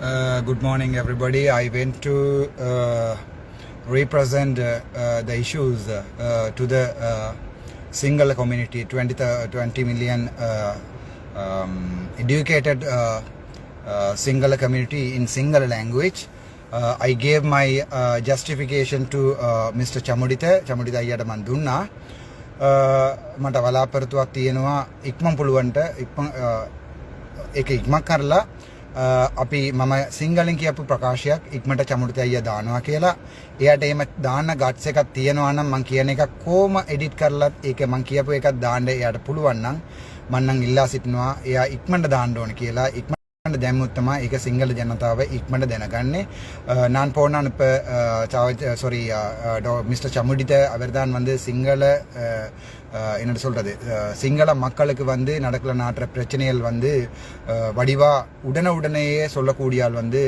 Uh, good morning, everybody. I went to uh, represent uh, uh, the issues uh, uh, to the uh, single community, 20, th- 20 million uh, um, educated uh, uh, single community in single language. Uh, I gave my uh, justification to uh, Mr. Chamudita, Chamudita අයියට මන් දුන්නා. Uh, මට බලාපොරොත්තුවක් තියෙනවා ඉක්මන් පුළුවන්ට ඉක්මන් uh, ඒක ඉක්මක් කරලා අ, අපි මම සිංහලෙන් කියපු ප්‍රකාශයක් ඉක්මට චමුරිත අයිය දානවා කියලා. එයට එහෙම දාන්න ගට්ස් එකක් තියෙනවා නම් මං කියන එක කොහොම එඩිට් කරලත් ඒක මං කියපු එකක් දාන්න එයාට පුළුවන් නම් මම නම් ඉල්ලා සිටිනවා. එයා ඉක්මනට දාන්න ඕන කියලා. ඉක්මනට දැම්මුත් තමයි ඒක සිංහල ජනතාව ඉක්මනට දැනගන්නේ அஹ், நான் போனான் இப்போ சாரி மிஸ்டர் சமுடித்த அவர் தான் வந்து சிங்கள அஹ், அஹ், என்னட்டு சொல்றது அஹ், சிங்கள மக்களுக்கு வந்து நடக்கல நாட்டுற பிரச்சனைகள் வந்து அஹ், வடிவா உடனே உடனேயே சொல்லக்கூடிய ஆள் வந்து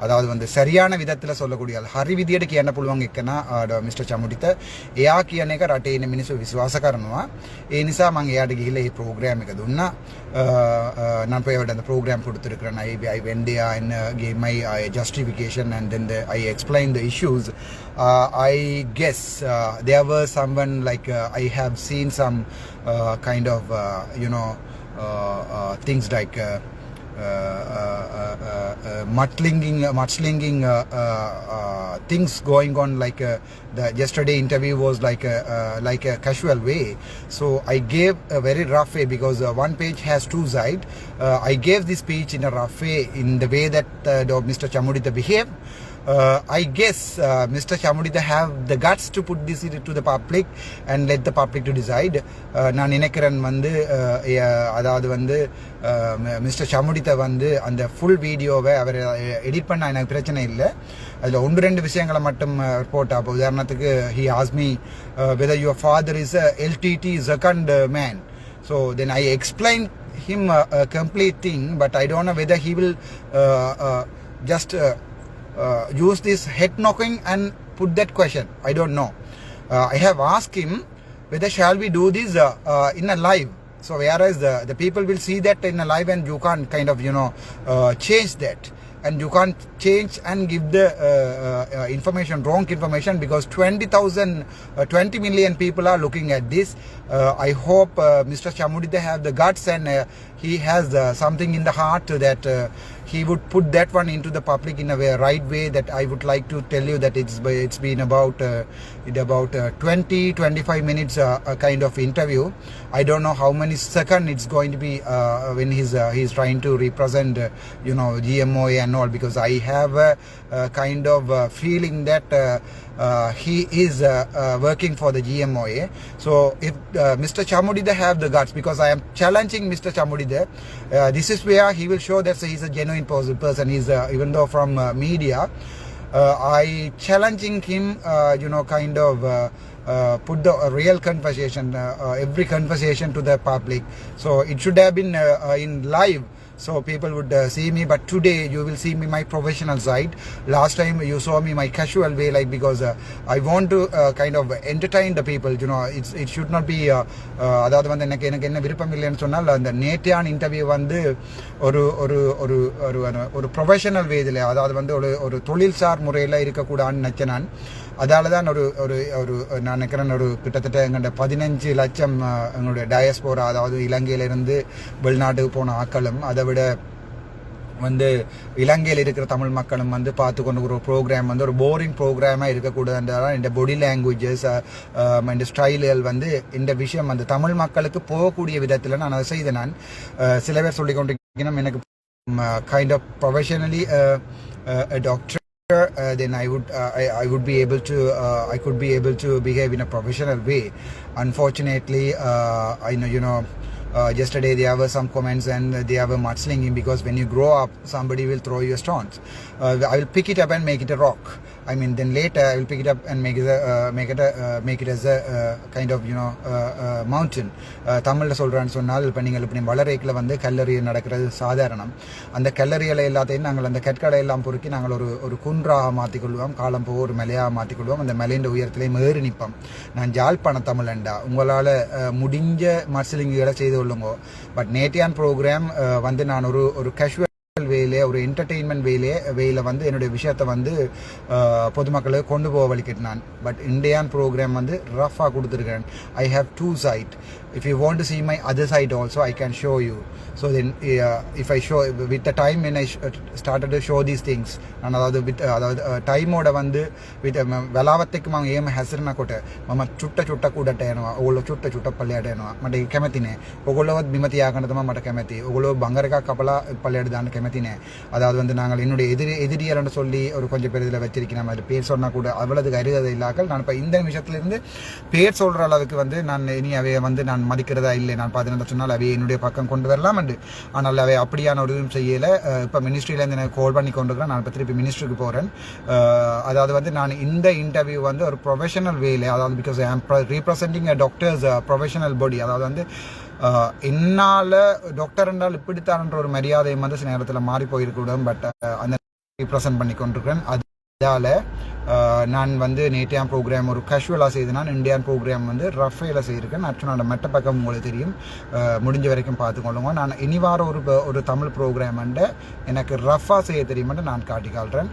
அதாவது வந்து சரியான විදත්ල සොල්ලකුඩියල් හරි විදියට කියන්න පුළුවන් එක්කන මිට. චමුටිත එයා කියන එක රටේ ඉන්න මිනිස්සු විශ්වාස කරනවා ඒ නිසා මං එයාට ගිහිල්ලා මේ ප්‍රෝග්‍රෑම් එක දුන්නා நான் போய் அவர்கிட்ட அந்த ப்ரோக்ராம் கொடுத்துருக்குறேன். I I went and gave my I justification and then I explain the issues I guess there someone like I have seen some kind of you know things like Uh uh, uh, uh, uh, mudslinging, uh, mudslinging things going on. Like the yesterday interview was like a, like a casual way. So I gave a very rough way because one page has two sides. I gave this speech in a rough way in the way that Mr. Chamudita behaved. Uh, I guess uh, Mr. Chamudita have the guts to put this to the public and let the public to decide. Uh, நான் நினைக்கிறேன் வந்து uh, அதாவது வந்து uh, mister சமுடித்த வந்து அந்த full வீடியோவை அவர் edit பண்ண எனக்கு பிரச்சனை இல்லை அதில் ஒன்று ரெண்டு விஷயங்களை மட்டும் ரிப்போர்ட் ஆகும் உதாரணத்துக்கு he asked me whether your father is a LTTE second man so then I explain him complete thing but I don't know whether he will just uh, use this head knocking and put that question. I don't know. Uh, I have asked him whether shall we do this uh, uh, in a live. So whereas the, the people will see that in a live and you can't kind of you know uh, change that and you can't change and give the uh, uh, uh, information wrong information because 20,000 uh, 20 million people are looking at this uh, I hope uh, Mr. Chamudita have the guts and uh, he has uh, something in the heart that uh, he would put that one into the public in a way, right way that I would like to tell you that it's it's been about uh, it about uh, 20 25 minutes uh, a kind of interview I don't know how many second it's going to be uh, when he's uh, he's trying to represent uh, you know GMOA and all because I have a, a kind of uh, feeling that uh, uh, he is uh, uh, working for the GMOA. So if uh, Mr. Chamudida have the guts, because I am challenging Mr. Chamudida, uh, this is where he will show that he's a genuine pers- person. He's uh, even though from uh, media, uh, I challenging him, uh, you know, kind of. Uh, put the uh, real conversation, uh, every conversation to the public. So it should have been in live so people would uh, see me but today you will see me my professional side last time you saw me my casual way like because uh, i want to uh, kind of entertain the people you know it's it should not be அதாவது வந்து எனக்கு எனக்கு என்ன விருப்பம் இல்லைன்னு சொன்னால் அந்த நேற்றையான interview வந்து ஒரு ஒரு ஒரு ஒரு ஒரு ப்ரொஃபஷனல் வேதில் அதாவது வந்து ஒரு ஒரு தொழில்சார் முறையில் இருக்கக்கூடாதுன்னு நினச்சேன் நான் அதால தான் ஒரு ஒரு ஒரு நான் நினைக்கிறேன் ஒரு கிட்டத்தட்ட எங்கள்கிட்ட பதினஞ்சு லட்சம் எங்களுடைய டயஸ்போரா அதாவது இலங்கையிலிருந்து வெளிநாட்டுக்கு போன ஆக்களும் அதை விட வந்து இலங்கையில் இருக்கிற தமிழ் மக்களும் வந்து பார்த்து கொண்டு ஒரு ப்ரோக்ராம் வந்து ஒரு போரிங் ப்ரோக்ராமாக இருக்கக்கூடாதுன்றதான் இந்த பாடி லாங்குவேஜஸ் இந்த ஸ்டைல்கள் வந்து இந்த விஷயம் வந்து தமிழ் மக்களுக்கு போகக்கூடிய விதத்தில் நான் அதை செய்தேன் நான். சில பேர் சொல்லி கொண்டிருக்கணும் எனக்கு kind of professionally doctor uh, then I would uh, I, I would be able to uh, I could be able to behave in a professional way. Unfortunately, uh, I know you know. Uh, yesterday there were some comments and they were mudslinging because when you grow up somebody will throw you stones uh, i will pick it up and make it a rock i mean then later i will pick it up and make it a, uh, make it a, uh, make it as a uh, kind of you know uh, uh, mountain. Uh, தமிழில் சொல்கிறான்னு சொன்னால் இப்போ நீங்கள் இப்படி வளரேக்கில் வந்து கல்லறி நடக்கிறது சாதாரணம். அந்த கல்லறிகளை எல்லாத்தையும் நாங்கள் அந்த கற்களை எல்லாம் பொறுக்கி நாங்கள் ஒரு ஒரு குன்றாக மாற்றிக்கொள்வோம். காலம் போக ஒரு மலையாக மாற்றிக்கொள்வோம். அந்த மலையின் உயரத்திலே மேறி நிற்போம். நான் ஜாழ்ப்பாண தமிழண்டா. உங்களால் முடிஞ்ச மர்சிலிங்குகளை செய்து கொள்ளுங்க. பட் நேட்டியான் ப்ரோக்ராம் வந்து நான் ஒரு ஒரு கேஷுவல் வேலையை ஒரு என்டர்டெயின்மெண்ட் வேலையை வேலை வந்து என்னுடைய விஷயத்தை வந்து பொதுமக்களை கொண்டு போக வழிக்கிட்டு நான் பட் இந்தியான் ப்ரோக்ராம் வந்து ரஃபாக கொடுத்துருக்கேன் I have to side if you want to see my other side also i can show you so then uh, if i show with the time when i started to show these things ನಾನು ಅದಾವದು with ಅದಾವದು time ಓಡ ಬಂದು with ವೆಲಾವತ್ತಕ್ಕೆ ಮಾವು aim ಹೆಸರನ್ನ ಕೊಟ್ಟೆ ಮಮ್ಮ ಚುಟ್ಟ ಚುಟ್ಟ ಕೂಡಟ ಏನೋ ಒಳ್ಳೆ ಚುಟ್ಟ ಚುಟ್ಟ ಪಲ್ಯಾಡ ಏನೋ ಮತ್ತೆ ಕೆಮೆತಿನೆ ಒಗೊಳ್ಳೋ ಬಿಮತಿ ಯಾಕಂದ್ರೆ ಮಟ ಕೆಮೆತಿ ಒಗೊಳ್ಳೋ ಬಂಗಾರಕ ಕಪಲ பள்ளியாடு தான் கிமத்தினேன் அதாவது வந்து நாங்கள் என்னுடைய எதிரி எதிரியர்னு சொல்லி ஒரு கொஞ்சம் பேர் இதில் வச்சிருக்கிறேன் மாதிரி பேர் சொன்னால் கூட அவ்வளவு அருகதை இல்லாக்கள் நான் இப்போ இந்த நிமிஷத்துலேருந்து பேர் சொல்கிற அளவுக்கு வந்து நான் இனி அவைய வந்து நான் மதிக்கிறதா இல்லை நான் பார்த்தீங்கன்னா சொன்னால் அவை என்னுடைய பக்கம் கொண்டு வரலாம் உண்டு ஆனால் அவை அப்படியான ஒரு இதுவும் செய்யலை. இப்போ மினிஸ்ட்ரியிலேருந்து எனக்கு கால் பண்ணி கொண்டிருக்கிறேன். நான் இப்போ திருப்பி மினிஸ்ட்ரிக்கு போகிறேன் அதாவது வந்து நான் இந்த இன்டர்வியூ வந்து ஒரு ப்ரொஃபஷனல் வேலை அதாவது because I am representing uh doctors professional body அதாவது வந்து என்னால் டாக்டர் என்றால் இப்படித்தான்ன்ற ஒரு மரியாதையும் வந்து சில நேரத்தில் மாறி போயிருக்கூடும் பட் அந்த ரீப்ரசன்ட் பண்ணி கொண்டிருக்கிறேன். அது இதால் நான் வந்து நேட்டியான் ப்ரோக்ராம் ஒரு கேஷுவலாக நான் இந்தியான் ப்ரோக்ராம் வந்து ரஃபேல செய்திருக்கேன். அர்ச்சனோட மெட்ட பக்கம் உங்களுக்கு தெரியும். முடிஞ்ச வரைக்கும் பார்த்துக்கொள்ளுங்க. நான் இனி வாரம் ஒரு ஒரு தமிழ் ப்ரோக்ராம் எனக்கு ரஃபாக செய்ய தெரியுமென்று நான் காட்டி காட்டுறேன்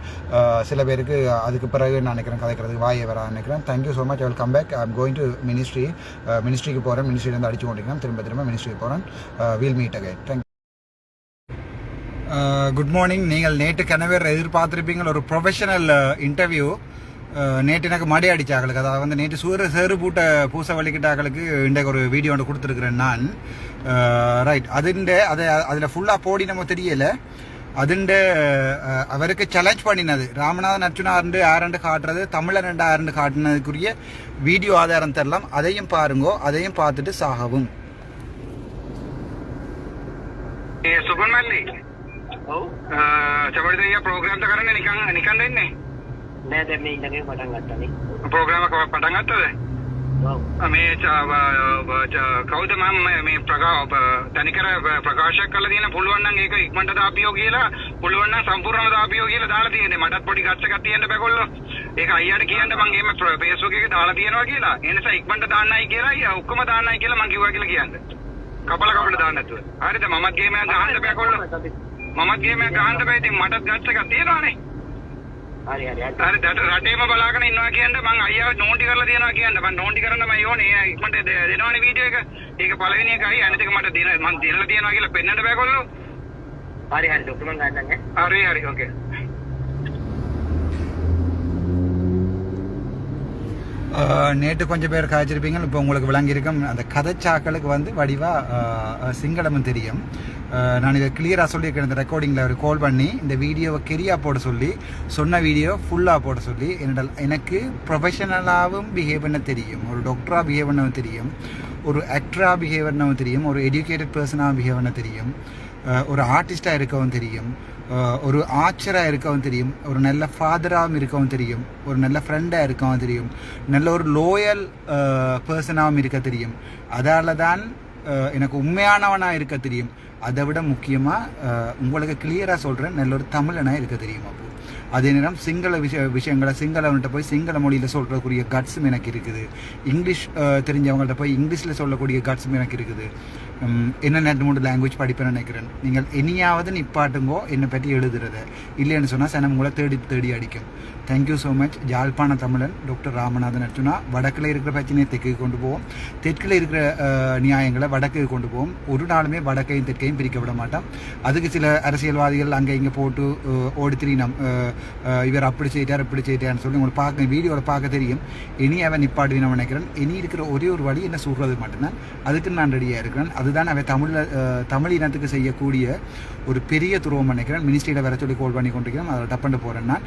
சில பேருக்கு அதுக்கு பிறகு நான் நினைக்கிறேன் கதைக்கிறதுக்கு வாயை வர நினைக்கிறேன். Thank you so much welcome back I'm going to ministry மினிஸ்ட்ரிக்கு போகிறேன் மினிஸ்ட்ரியிலேருந்து அடிச்சு கொண்டிருக்கிறேன். திரும்ப திரும்ப மினிஸ்ட்ரிக்கு போகிறேன் we'll meet again thank Uh, good morning நீங்கள் நேற்று கனவேர் எதிர்பார்த்துருப்பீங்க ஒரு ப்ரொஃபஷனல் இன்டர்வியூ uh, uh, நேற்று எனக்கு மடி அடித்தாங்களுக்கு அதாவது வந்து நேற்று சூரிய சேறு பூட்ட பூசை வலிக்கிட்டாங்களுக்கு இன்றைக்கு ஒரு வீடியோ ஒன்று கொடுத்துருக்குறேன் நான். ரைட் அதுண்ட அதை அதில் ஃபுல்லாக போடி நம்ம தெரியலை. அதுண்டு அவருக்கு சேலஞ்ச் பண்ணினது. ராமநாதன் அர்ஜுனா ஆண்டு ஆரண்டு காட்டுறது தமிழன் ரெண்டு ஆரண்டு காட்டினதுக்குரிய வீடியோ ஆதாரம் தரலாம். அதையும் பாருங்கோ அதையும் பார்த்துட்டு சாகவும். சுபன் ඔව්. චපරිත ඊය ප්‍රෝග්‍රෑම් එක කරන්නේ? නිකන් නිකන් දෙන්නේ? නෑ දැන් මේ ඉඳගෙන පටන් ගත්තනේ ප්‍රෝග්‍රෑම් එක පටන් ගත්තද? ඔව්. මේ කවුද මම මේ- ප්‍රකා තනිකර ප්‍රකාශයක් කළ තියෙන පුළුවන් නම් ඒක ඉක්මනට දාපියෝ කියලා පුළුවන් නම් සම්පූර්ණව දාපියෝ කියලා දාලා තියෙන්නේ. මටත් පොඩි ගස්ස එකක් තියෙන්න බෑකොල්ලෝ. ඒක අයියාට කියන්න මම එහෙම Facebook එකේ දාලා තියෙනවා කියලා. ඒ නිසා ඉක්මනට දාන්නයි කියලා අයියා ඔක්කොම දාන්නයි කියලා මම කිව්වා කියලා කියන්න. කපල කපල දාන්න නැතුව. හරිද? මමත් ගේම එකක් ගහන්න බෑකොල්ලෝ මමත් ගේම ගහන්න බෑ ඉතින් මටත් ගස්ස එකක් තියෙනවානේ. හරි හරි හරි. දට රටේම බලාගෙන ඉන්නවා කියන්න මං අයියා නෝන්ටි කරලා තියනවා කියන්න. මං නෝන්ටි කරන්න මම යෝනේ. ඉක්මනට දෙනවනේ වීඩියෝ එක. ඒක පළවෙනි එකයි. අනිත් එක මට දෙන මං දෙනලා තියනවා කියලා පෙන්වන්න බෑ කොල්ලෝ. හරි හරි. ඩොක්ටර් මං ගන්නම් ඈ. හරි හරි. ඕකේ நேற்று கொஞ்சம் பேர் காய்ச்சிருப்பீங்க. இப்போ உங்களுக்கு விளங்கியிருக்கும். அந்த கதைச்சாக்களுக்கு வந்து வடிவாக சிங்களமும் தெரியும். நான் இதை கிளியராக சொல்லியிருக்கேன் இந்த ரெக்கார்டிங்கில் ஒரு கால் பண்ணி இந்த வீடியோவை கெரியாக போட சொல்லி சொன்ன வீடியோ ஃபுல்லாக போட சொல்லி என்னோட எனக்கு ப்ரொஃபஷனலாகவும் பிஹேவ் பண்ண தெரியும். ஒரு டாக்டராக பிஹேவ் பண்ணவும் தெரியும். ஒரு ஆக்டராக பிஹேவ் பண்ணவும் தெரியும். ஒரு எஜுகேட்டட் பர்சனாக பிஹேவ் பண்ண தெரியும். ஒரு ஆர்டிஸ்டாக இருக்கவும் தெரியும். ஒரு ஆச்சராக இருக்கவும் தெரியும். ஒரு நல்ல ஃபாதராகவும் இருக்கவும் தெரியும். ஒரு நல்ல ஃப்ரெண்டாக இருக்கவும் தெரியும். நல்ல ஒரு லோயல் பர்சனாகவும் இருக்க தெரியும். அதால் தான் எனக்கு உண்மையானவனாக இருக்க தெரியும். அதை விட முக்கியமாக உங்களுக்கு கிளியராக சொல்கிறேன் நல்ல ஒரு தமிழனாக இருக்க தெரியும் அப்போ. அதே நேரம் சிங்கள விஷய விஷயங்களை சிங்களவன்கிட்ட போய் சிங்கள மொழியில் சொல்கிறக்கூடிய கட்ஸும் எனக்கு இருக்குது. இங்கிலீஷ் தெரிஞ்சவங்கள்ட்ட போய் இங்கிலீஷில் சொல்லக்கூடிய கட்ஸும் எனக்கு இருக்குது. என்ன ரெண்டு மூணு லாங்குவேஜ் படிப்பேன்னு நினைக்கிறேன். நீங்கள் இனியாவது நிப்பாட்டுங்கோ என்னை பற்றி எழுதுறது. இல்லைன்னு சொன்னால் சனம் உங்களை தேடி தேடி அடிக்கும். தேங்க்யூ ஸோ மச் ஜாழ்ப்பாண தமிழன் டாக்டர் ராமநாதன் அர்ஜுனா வடக்கில் இருக்கிற பிரச்சனையை தெற்கு கொண்டு போவோம். தெற்கில் இருக்கிற நியாயங்களை வடக்கு கொண்டு போவோம். ஒரு நாளுமே வடக்கையும் தெற்கையும் பிரிக்க விட மாட்டோம். அதுக்கு சில அரசியல்வாதிகள் அங்கே இங்கே போட்டு அஹ், நம் இவர் அப்படி செய்தார் இப்படி செய்தார்னு சொல்லி உங்களுக்கு பார்க்க வீடியோவில் பார்க்க தெரியும். இனி அவன் நிப்பாடுவின் நினைக்கிறேன். இனி இருக்கிற ஒரே ஒரு வழி என்ன சொல்கிறது மட்டும்தான். அதுக்கு நான் ரெடியாக இருக்கிறேன். அது அதுதான் அவன் தமிழில் தமிழ் இனத்துக்கு செய்யக்கூடிய ஒரு பெரிய துருவம் நினைக்கிறேன். மினிஸ்ட்ரியில் வர சொல்லி கால் பண்ணி கொண்டிருக்கிறேன். அதில் டப்பண்டு போகிறேன் நான்.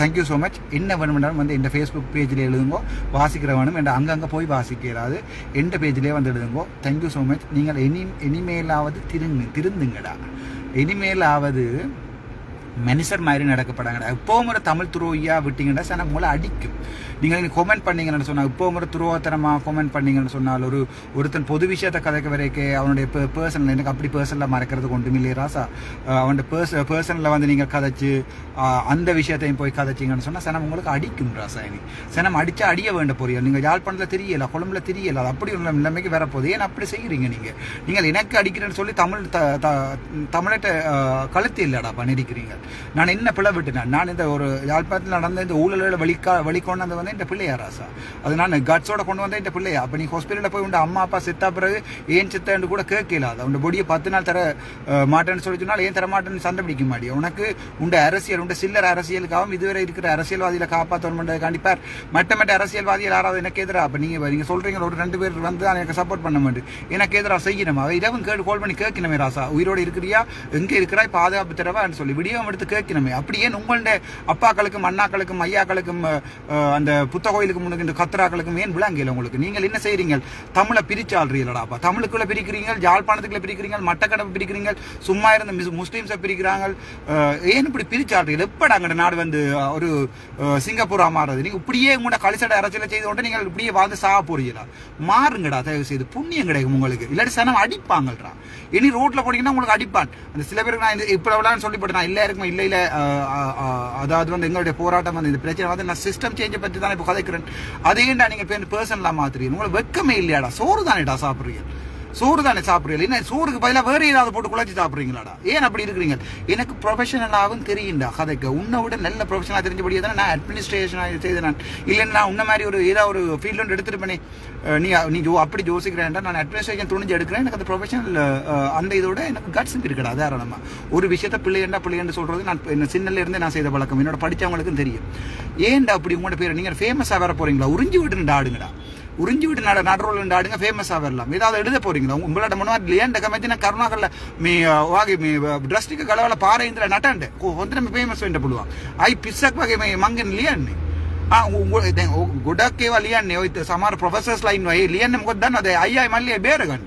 தேங்க்யூ ஸோ மச் என்ன வேணுமென்றாலும் வந்து என் ஃபேஸ்புக் பேஜில் எழுதுங்கோ வாசிக்கிறவனும் என் அங்கங்கே போய் வாசிக்கிறாது எந்த பேஜிலே வந்து எழுதுங்கோ தேங்க்யூ ஸோ மச் நீங்கள் இனி இனிமேலாவது திருங்க திருந்துங்கடா. இனிமேலாவது மனுஷர் மாதிரி நடக்கப்படாங்கடா இப்போவும் ஒரு தமிழ் துரோகியாக விட்டீங்கன்னா சார் உங்களை அடிக்கும். நீங்கள் எனக்கு கொமெண்ட் பண்ணீங்கன்னு சொன்னால் இப்போவும் ஒரு துரோகத்தனமாக கொமெண்ட் பண்ணீங்கன்னு சொன்னால் ஒரு ஒருத்தன் பொது விஷயத்தை கதைக்க வரைக்கும் அவனுடைய பர்சனல் எனக்கு அப்படி பர்சனில் மறக்கிறதுக்கு கொண்டு இல்லையே ராசா. அவனுடைய அவனோட பர்ஸ் பர்சனில் வந்து நீங்கள் கதைச்சு அந்த விஷயத்தையும் போய் கதைச்சிங்கன்னு சொன்னால் சனம் உங்களுக்கு அடிக்கும் ராசா இனி. சனம் அடித்து அடிய வேண்ட போறியா? நீங்கள் யாழ்ப்பாணத்தில் தெரியல குழம்புல தெரியல அது அப்படி உள்ள நிலைமைக்கு வரப்போகுது. ஏன் அப்படி செய்கிறீங்க நீங்கள் நீங்கள் எனக்கு அடிக்கிறேன்னு சொல்லி தமிழ் த த- தமிழ்கிட்ட கழுத்து இல்லைடா பண்ணிருக்கிறீங்க நான் என்ன பிள்ளை விட்டுனேன் நான் இந்த ஒரு யாழ்ப்பாணத்தில் நடந்த இந்த ஊழலில் வழிக்கா வழிகொண்டு வந்த வந்து இந்த பிள்ளையா ராசா. அது நான் கட்ஸோட கொண்டு வந்தேன் இந்த பிள்ளையா அப்போ நீ ஹாஸ்பிட்டலில் போய் உண்டு அம்மா அப்பா செத்தா பிறகு ஏன் செத்தேன்னு கூட கேட்கல அது. அவன் பொடியை பத்து நாள் தர மாட்டேன்னு சொல்லி சொன்னால் ஏன் தர மாட்டேன்னு சண்டை பிடிக்க மாட்டியா? உனக்கு உண்ட அரசியல் உண்ட சில்லர் அரசியலுக்காகவும் இதுவரை இருக்கிற அரசியல்வாதியில் காப்பாற்றணும் கண்டிப்பார் மற்ற மற்ற அரசியல்வாதிகள் யாராவது எனக்கு எதிராக அப்போ நீங்கள் நீங்கள் சொல்கிறீங்க ஒரு ரெண்டு பேர் வந்து எனக்கு சப்போர்ட் பண்ண மாட்டேன். எனக்கு எதிராக செய்யணும்? அவ இரவும் கேட்டு கால் பண்ணி கேட்கணுமே ராசா. உயிரோடு இருக்கிறியா? எங்கே இருக்கிறாய்? பாதுகாப்பு தரவான்னு சொல்லி. விடியோ எடுத்து கேட்கணுமே. அப்படியே உங்களுடைய அப்பாக்களுக்கும் அண்ணாக்களுக்கும் ஐயாக்களுக்கும் அந்த புத்த கோயிலுக்கு முன்னுக்கு இந்த கத்திராக்களுக்கும் ஏன் விளங்கல உங்களுக்கு? நீங்கள் என்ன செய்றீங்க தமிழை பிரிச்சாள்றீங்களாப்பா தமிழுக்குள்ள பிரிக்கிறீங்க யாழ்ப்பாணத்துக்குள்ள பிரிக்கிறீங்க மட்டக்கடப்பு பிரிக்கிறீங்க சும்மா இருந்த மிஸ் முஸ்லீம்ஸை பிரிக்கிறாங்க ஏன் இப்படி பிரிச்சாள்றீங்க எப்படா அங்கே நாடு வந்து ஒரு சிங்கப்பூரா மாறுறது நீங்க இப்படியே உங்களோட கலிசடை அரசியலை செய்து கொண்டு நீங்கள் இப்படியே வாழ்ந்து சாக போறீங்களா மாறுங்கடா தயவு செய்து புண்ணியம் கிடைக்கும் உங்களுக்கு. இல்லாட்டி சனம் அடிப்பாங்கடா இனி ரோட்ல போனீங்கன்னா உங்களுக்கு அடிப்பான். அந்த சில பேருக்கு நான் இந்த இப்ப எவ்வளவு சொல்லிப்பட்டேன். நான் இல்ல இல்ல இல்ல அதாவது வந்து எங்களுடைய போராட்டம் வந்து இந்த பிரச்சனை வந்து நான் சிஸ்டம் சேஞ்சை பற்றி தான் இப்போ கதைக்கிறேன். அதையேண்டா நீங்கள் பேர் பர்சனலாக மாத்துறீங்க. உங்களுக்கு வெக்கமே இல்லையாடா? சோறு தானேடா சாப்பிட்றீங்க? சோறு தானே சாப்பிடுறீங்க என்ன சோறுக்கு பதிலாக வேறு ஏதாவது போட்டு குழச்சி சாப்பிட்றீங்களாடா? ஏன் அப்படி இருக்கிறீங்க? எனக்கு ப்ரொஃபஷனலாகவும் தெரியுண்டா கதைக்கு. உன்னை விட நல்ல ப்ரொஃபஷனாக தெரிஞ்சபடியே தானே நான் அட்மினிஸ்ட்ரேஷனாக செய்து நான். இல்லைன்னா நான் உன்ன மாதிரி ஒரு ஏதாவது ஒரு ஃபீல்டு ஒன்று எடுத்துருப்பேனே நீ நீ ஜோ அப்படி யோசிக்கிறேன்டா. நான் அட்மினிஸ்ட்ரேஷன் துணிஞ்சு எடுக்கிறேன். எனக்கு அந்த ப்ரொஃபஷனல் அந்த இதோட எனக்கு கட்ஸ் இருக்கடா தாராளமா. ஒரு விஷயத்த பிள்ளையண்டா பிள்ளையண்டு சொல்கிறது நான் என்ன சின்னலேருந்தே நான் செய்த பழக்கம். என்னோட படித்தவங்களுக்கும் தெரியும். ஏன்டா அப்படி உங்களோட பேர்? நீங்கள் ஃபேமஸாக வர போறீங்களா? உறிஞ்சி விட்டு ஆடுங்கடா. உறிஞ்சி விட்டு நட நடுவில் ஆடுங்க ஃபேமஸ் ஆகிடலாம் ஏதாவது எழுத போறீங்களா? உங்களோட மனவாட் லேண்ட கமத்தின கருணாகரில் மீ வாகி மீ ட்ரஸ்ட்டுக்கு கலவல பாறை இந்த நட்டாண்டு. வந்து நம்ம ஃபேமஸ் வேண்ட புடுவான் ஐ பிசக் வகை மங்கன் லியன்னு. ගොඩක් ඒවලියන්නේ ඔයිත සමර லைன் ලයින් වයි ලියන්න මොකද දන්නවද අයියයි මල්ලියයි බේරගන්න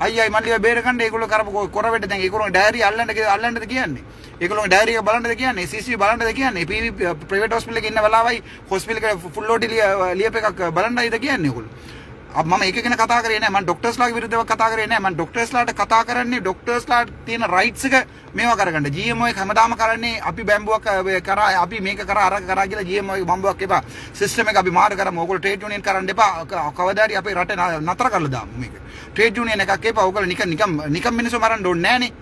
අයියි මල්ලිව බේරගන්න ඒගොල්ලෝ කරපු කොරවෙට දැන් ඒගොල්ලෝ ඩයරි අල්ලන්නද අල්ලන්නද කියන්නේ? ඒගොල්ලෝ ඩයරි එක බලන්නද කියන්නේ? CCTV බලන්නද කියන්නේ? PV ප්‍රයිවට් හොස්පිටල් එකේ ඉන්න වෙලාවයි හොස්පිටල් එක ෆුල් ලෝඩ් ලියප් එකක් බලන්නයිද කියන්නේ ඒගොල්ලෝ? මම ඒක ගැන කතා කරේ නෑ. මම ඩොක්ටර්ස්ලාගේ විරුද්ධව කතා කරේ නෑ. මම ඩොක්ටර්ස්ලාට කතා කරන්නේ ඩොක්ටර්ස්ලාට තියෙන රයිට්ස් එක මේවා කරගන්න. GMO එක හැමදාම කරන්නේ අපි බැම්බුවක් කරා අපි මේක කරා අර කරා කියලා GMO එක බම්බුවක් එපා. සිස්ටම් එක අපි මාරු කරමු. ඕගොල්ලෝ ට්‍රේඩ් යුනියන් කරන්න එපා. කවදාරි අපේ රට නතර කරලා දාමු මේක. ට්‍රේඩ් යුනියන් එකක් එපා. ඕගොල්ලෝ නිකන් නිකන් නිකන් මිනිස්සු මරන්න ඕනේ නෑනේ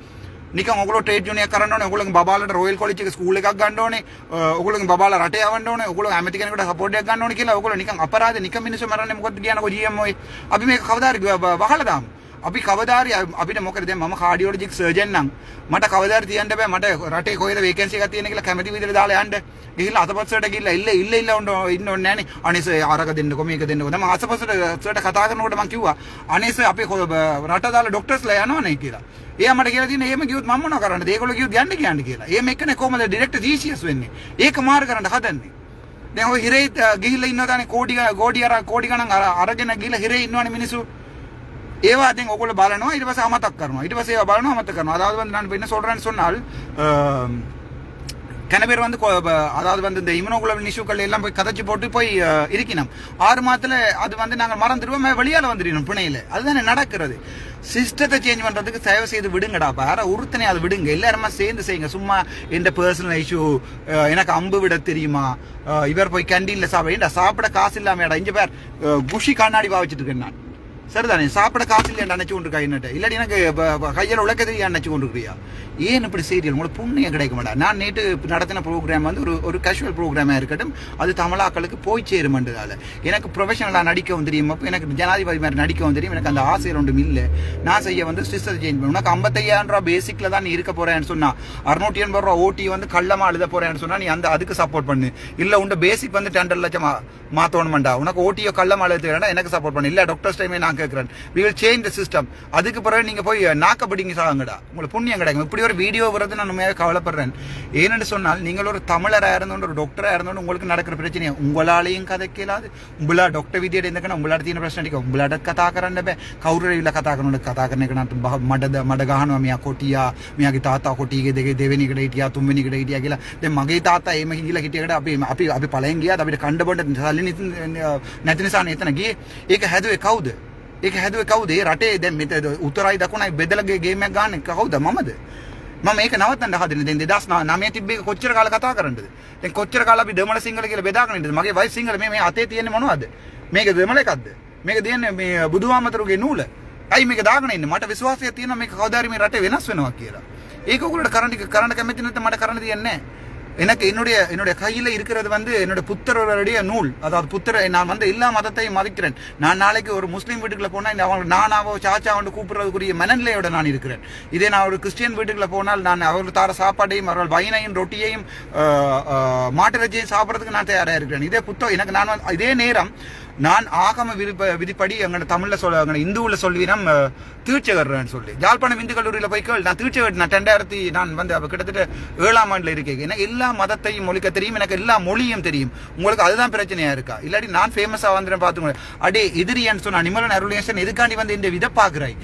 නිකන් ඔගොල්ලෝ ට්‍රේඩ් යුනියන් කරන්න ඕනේ. ඔගොල්ලෝගේ බබාලට රොයල් කොලෙජ් එක ස්කූල් එකක් ගන්න ඕනේ. අ, ඔගොල්ලෝගේ බබාලා රටේ යවන්න ඕනේ. ඔගොල්ලෝ ඇමති කෙනෙකුට සපෝට් එකක් ගන්න ඕනේ කියලා ඔගොල්ලෝ නිකන් අපරාධ නිකන් මිනිස්සු මරන්නේ මොකද කියනකො GMO එක අපි මේක කවදාරි ව- ව- වහලා දාමු. අපි කවදාරි අ- අපිට මොකද දැන් මම කාඩියෝලොජික් සර්ජන් නම් මට කවදාරි තියන්න බෑ මට රටේ කොහෙද වේකන්සි එකක් තියෙන කියලා කැමති විදිහට දාලා යන්න. ගිහිල්ලා අතපස්සට ගිහිල්ලා ඉල්ල ඉල්ල ඉල්ල උන්න ඉන්න ඕනේ නෑනේ අනේස ආරක දෙන්නකො මේක දෙන්නකො. දැන් අතපස්සට සර්ට කතා කරනකොට මම කිව්වා අනේස අපේ කො- බ- රට දාලා ડોක්ටර්ස්ලා යනවනේ කියලා. එයා මට කියලා තියෙන එහෙම කිව්වොත් මම මොනව කරන්නද? ඒගොල්ලෝ කිව්වොත් යන්න කියන්න කියලා. එහෙම එක්කනේ කොහමද? ඩිරෙක්ටර් ජීසියස් වෙන්නේ. ඒක මාර කරන්න හදන්නේ. දැන් ඔය හිරේ අ, ගිහිල්ලා ඉන්නවදානේ කෝටි ග- කෝටි අර කෝටි ගණන් අර- අරගෙන ගිහිල්ලා හිරේ ඉන්නවනේ මිනිස්සු. ඒවා දැන් ඔයගොල්ලෝ බලනවා ඊට පස්සේ අමතක කරනවා ඊට පස්සේ ඒවා බලනවා අමතක කරනවා அதாவது வந்து நான் இப்ப என்ன சொல்றேன்னு சொன்னால் ஆம், கன பேர் வந்து கொ- ப- அதாவது வந்து இந்த இம்யூனோகுளோபின் இஷ்யூக்கள் எல்லாம் போய் கதைச்சு போட்டு போய் அஹ், இருக்கணும் ஆறு மாதத்துல அது வந்து நாங்கள் மறந்துடுவோம் வெளியால வந்துடணும் பிணையில அதுதானே நடக்கிறது சிஸ்டத்தை சேஞ்ச் பண்றதுக்கு தயவு செய்து விடுங்கடா வேற உறுத்தனை அதை விடுங்க எல்லாருமா சேர்ந்து செய்யுங்க சும்மா இந்த பர்சனல் இஷ்யூ எனக்கு அம்பு விட தெரியுமா அஹ், இவர் போய் கேண்டீன்ல சாப்பிட சாப்பிட காசு இல்லாம இங்க பேர் அஹ், குஷி கண்ணாடி பாவிச்சிட்டு இருக்கேன் நான் சரிதானே? சாப்பிட காசு இல்லையா நினைச்சு கொண்டிருக்கா என்னட்டு? இல்லாட்டி எனக்கு கையில் ப- ஏன் உழைக்க தெரியா ஏன் இப்படி சீரியல் உங்களுக்கு புண்ணியம் கிடைக்க மாட்டா நான் நேற்று நடத்தின ப்ரோக்ராம் வந்து ஒரு ஒரு கேஷுவல் ப்ரோக்ராமாக இருக்கட்டும் அது தமிழாக்களுக்கு போய் சேருமன்றதால எனக்கு ப்ரொஃபஷனலாக நடிக்கவும் தெரியும். அப்போ எனக்கு ஜனாதிபதி மாதிரி நடிக்கவும் தெரியும். எனக்கு அந்த ஆசையில் ஒன்றும் இல்லை. நான் செய்ய வந்து சிஸ்டர் சேஞ்ச் பண்ண. உனக்கு ஐம்பத்தையாயிரம் ரூபா பேசிக்கில் தான் நீ இருக்க போகிறேன்னு சொன்னா அறுநூற்றி எண்பது ரூபா ஓட்டி வந்து கள்ளமாக எழுத போகிறேன்னு சொன்னால் நீ அந்த அதுக்கு சப்போர்ட் பண்ணு. இல்லை உண்ட பேசிக் வந்து டெண்டர் லட்சம் மா- உனக்கு ஓட்டியோ கள்ளமாக எழுத வேண்டாம் எனக்கு சப்போர்ட் பண்ணு. இல்லை டாக்டர்ஸ் டைமே நான் நான் கேட்குறேன் we will change the system அதுக்கு பிறகு நீங்க போய் நாக்க பிடிங்க சாங்கடா உங்களுக்கு புண்ணியம் கிடைக்கும் இப்படி ஒரு வீடியோ வரது நான் உண்மையாக கவலைப்படுறேன் ஏனென்று சொன்னால் நீங்கள் ஒரு தமிழராக இருந்தோண்டு ஒரு டாக்டரா இருந்தோண்டு உங்களுக்கு நடக்கிற பிரச்சனை உங்களாலையும் கதைக்கலாது උඹලා ඩොක්ටර් විදියට ඉඳගෙන උඹලාට තියෙන ප්‍රශ්න ටික උඹලාට කතා කරන්න බෑ කවුරු ඇවිල්ලා කතා කරනකොට කතා කරන එක නම් බහ- මඩ මඩ ගහනවා මෙයා කොටියා මෙයාගේ තාත්තා කොටියගේ දෙකේ දෙවෙනි එකට හිටියා තුන්වෙනි එකට හිටියා කියලා දැන් මගේ තාත්තා එහෙම හිඟිලා හිටියකට අපි අපි අපි පළයෙන් ගියාද අපිට කණ්ඩ බොන්න සල්ලි නැති- නැති නිසා නේ එතන ගියේ ඒක හැදුවේ කවුද ඒක හැදුවේ කවුද? ඒ රටේ දැන් මෙත උත්තරයි දකුණයි බෙදලා ගේම් එකක් ගන්න කවුද? මමද? මම මේක නවත්තන්න හදන්නේ. දැන් 2009 තිබ්බ එක කොච්චර කාලෙ කතා කරන්නද? දැන් කොච්චර කාල අපි දෙමළ සිංහල කියලා බෙදාගෙන ඉන්නද? මගේ වයිෆ් සිංහල. මේ මේ අතේ තියෙන්නේ මොනවද? මේක දෙමළ එකක්ද? මේක තියන්නේ මේ බුදුහාමතුරුගේ නූල. ඇයි මේක දාගෙන ඉන්නේ? මට විශ්වාසයක් තියෙනවා මේක කවදා හරි මේ රටේ වෙනස් වෙනවා කියලා. ඒක උගලට කරන්න කරන්න කැමති නැත්නම් මට කරන්න දෙන්නේ නැහැ. எனக்கு என்னுடைய என்னுடைய கையில் இருக்கிறது வந்து என்னுடைய புத்தருடைய நூல். அதாவது புத்தரை நான் வந்து எல்லா மதத்தையும் மதிக்கிறேன். நான் நாளைக்கு ஒரு முஸ்லீம் வீட்டுக்குள்ள போனால் இந்த அவங்க நானாவோ சாச்சாவோ கூப்பிடுறதுக்குரிய மனநிலையோட நான் இருக்கிறேன். இதே நான் ஒரு கிறிஸ்டியன் வீட்டுக்குள்ள போனால் நான் அவர்கள் தார சாப்பாட்டையும் அவர்கள் வைனையும் ரொட்டியையும் மாட்டிறச்சியையும் சாப்பிட்றதுக்கு நான் தயாராக இருக்கிறேன். இதே புத்தகம் எனக்கு நான் இதே நேரம் நான் ஆகம விதிப்ப விதிப்படி எங்களோட தமிழ்ல சொல்ல எங்களோட இந்துவுல சொல்வீனம் தீட்சகர்ன்னு சொல்லி. யாழ்ப்பாணம் இந்து கல்லூரியில் போய் கேள் நான் தீட்சகர் நான் ரெண்டாயிரத்தி நான் வந்து அப்ப கிட்டத்தட்ட ஏழாம் ஆண்டில் இருக்கேன். ஏன்னா எல்லா மதத்தையும் மொழிக்க தெரியும் எனக்கு எல்லா மொழியும் தெரியும். உங்களுக்கு அதுதான் பிரச்சனையா இருக்கா? இல்லாட்டி நான் ஃபேமஸாக வந்துடும் பார்த்துங்க அடே எதிரியான்னு சொன்ன அனிமலன் அருளேசன் எதுக்காண்டி வந்து இந்த இதை பார்க்குறாய்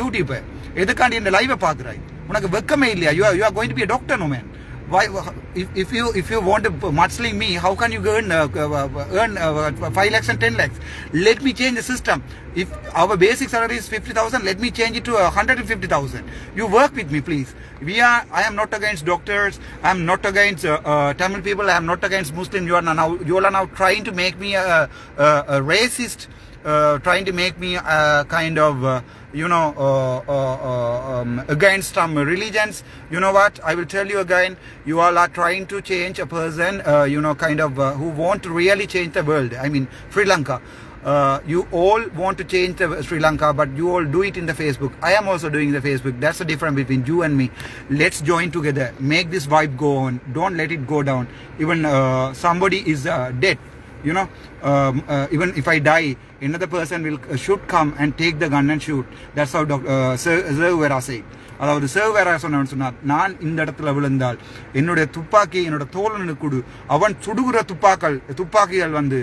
யூடியூப்பை எதுக்காண்டி இந்த லைவை பார்க்குறாய் உனக்கு வெக்கமே இல்லையா? You you are going to be doctor no man why if, if you if you want to mudsling me how can you earn uh, uh, earn uh, 5 lakhs and 10 lakhs? Let me change the system if our basic salary is 50000 let me change it to uh, 150000 you work with me please we are i am not against doctors i am not against uh, uh, tamil people i am not against muslim you are now you are now trying to make me a, a, a racist uh, trying to make me uh, kind of, uh, you know, uh, uh, uh, um, against some religions. You know what? I will tell you again. You all are trying to change a person, uh, you know, kind of uh, who won't really change the world. I mean, Sri Lanka. Uh, you all want to change the Sri Lanka, but you all do it in the Facebook. I am also doing the Facebook. That's the difference between you and me. Let's join together. Make this vibe go on. Don't let it go down. Even uh, somebody is uh, dead you know um, uh, even if i die another person will uh, should come and take the gun and shoot that's how Dr. uh, Sir said அதாவது சேவரா சொன்னவன் சொன்னார் நான் இந்த இடத்துல விழுந்தால் என்னுடைய துப்பாக்கி என்னோட தோழனுக்கு கொடு. அவன் சுடுகிற துப்பாக்கள் துப்பாக்கிகள் வந்து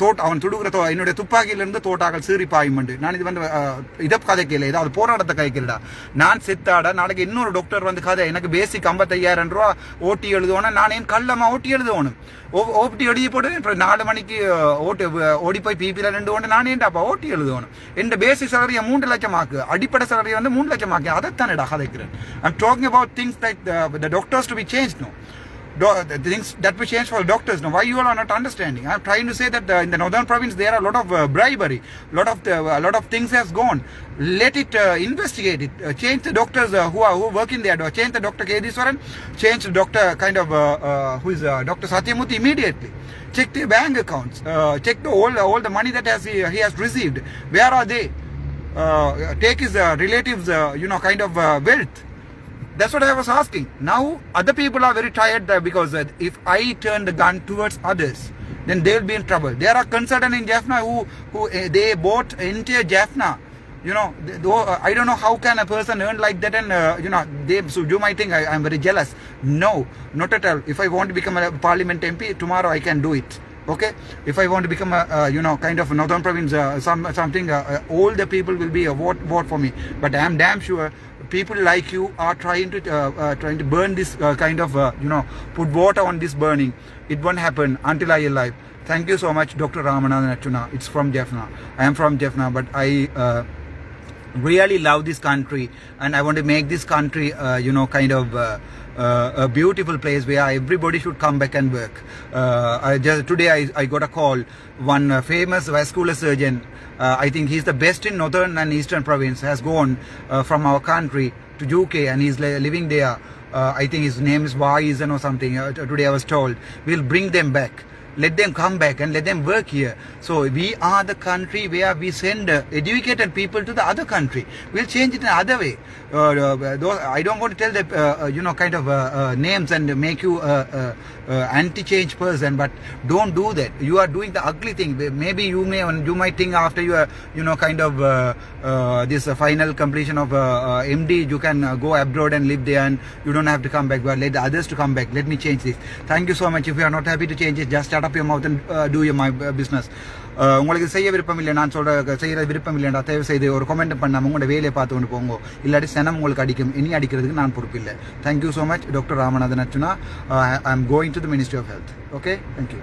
தோட் அவன் சுடுகிற தோ என்னுடைய துப்பாக்கியிலிருந்து தோட்டாக்கள் சீறி பாயுமண்டு நான் இது வந்து இதை கதை கேட்கல ஏதாவது போராட்டத்தை கதை நான் செத்தாட நாளைக்கு இன்னொரு டாக்டர் வந்து கதை எனக்கு பேசிக் ஐம்பத்தையாயிரம் ரூபா ஓட்டி எழுதுவோனா நான் ஏன் கல்லம்மா ஓட்டி எழுதுவோனும் ஓ- ஓட்டி எழுதி போட்டு நாலு மணிக்கு ஓட்டு ஓடி போய் பிபியில் ரெண்டு ஒன்று நான் ஏன்டாப்பா ஓட்டி எழுதணும் என் பேசிக் சேலரியை மூன்று லட்சம் ஆக்கு அடிப்படை சேலரி வந்து மூணு லட்சம் ஆக்கு I'm talking about things like the, the doctors to be changed now. Things that we change for doctors. Now, why you all are not understanding? I'm trying to say that uh, in the northern province there are a lot of uh, bribery, a lot of a lot of things has gone. Let it uh, investigate it. Change the doctors who are who work in there. Change the doctor Kediswaran. Change the doctor kind of who is Dr. Satyamurthy immediately. Check the bank accounts. check the all all the money that has he has received. Where are they? Take his uh, relatives uh, you know kind of uh, wealth that's what I was asking. Now, other people are very tired there because uh, if I turn the gun towards others, then they'll be in trouble. There are consultants in Jaffna who, who uh, they bought entire Jaffna. You know, th- though, uh, I don't know how can a person earn like that and, uh, you know, they, so you might think I, I'm very jealous. No, not at all. If I want to become a parliament MP, tomorrow I can do it. Okay, if I want to become a, uh, you know kind of northern province, uh, some something, uh, uh, all the people will be a vote vote for me. But I am damn sure people like you are trying to uh, uh, trying to burn this uh, kind of uh, you know put water on this burning. It won't happen until I alive. Thank you so much, Dr. Ramanathan Achuna. It's from Jaffna. I am from Jaffna, but I. Really love this country and I want to make this country, uh, you know, kind of uh, uh, a beautiful place where everybody should come back and work. Uh, I just today I, I got a call. One uh, famous vascular surgeon, uh, I think he's the best in northern and eastern province, has gone from our country to UK and he's living there. I think his name is Waizen or something. Today I was told we'll bring them back. Let them come back and let them work here. So we are the country where we send uh, educated people to the other country. We'll change it in other way. Uh, uh, those, I don't want to tell the uh, uh, you know kind of uh, names and make you anti-change person, but don't do that. You are doing the ugly thing. Maybe you may you might think after you are you know kind of this final completion of MD, you can go abroad and live there, and you don't have to come back. But let the others to come back. Let me change this. Thank you so much. If you are not happy to change it, just shut shut up mouth mouth and do you my business உங்களுக்கு செய்ய விருப்பம் இல்லை நான் சொல்கிற செய்கிற விருப்பம் இல்லைண்டா தயவு செய்து ஒரு கமெண்ட் பண்ணாமல் உங்களோட வேலையை பார்த்து கொண்டு போங்க. இல்லாட்டி சனம் உங்களுக்கு அடிக்கும் இனி அடிக்கிறதுக்கு நான் பொறுப்பில்லை thank you so much doctor Ramanathan Archchuna I'm going to the ministry of health okay thank you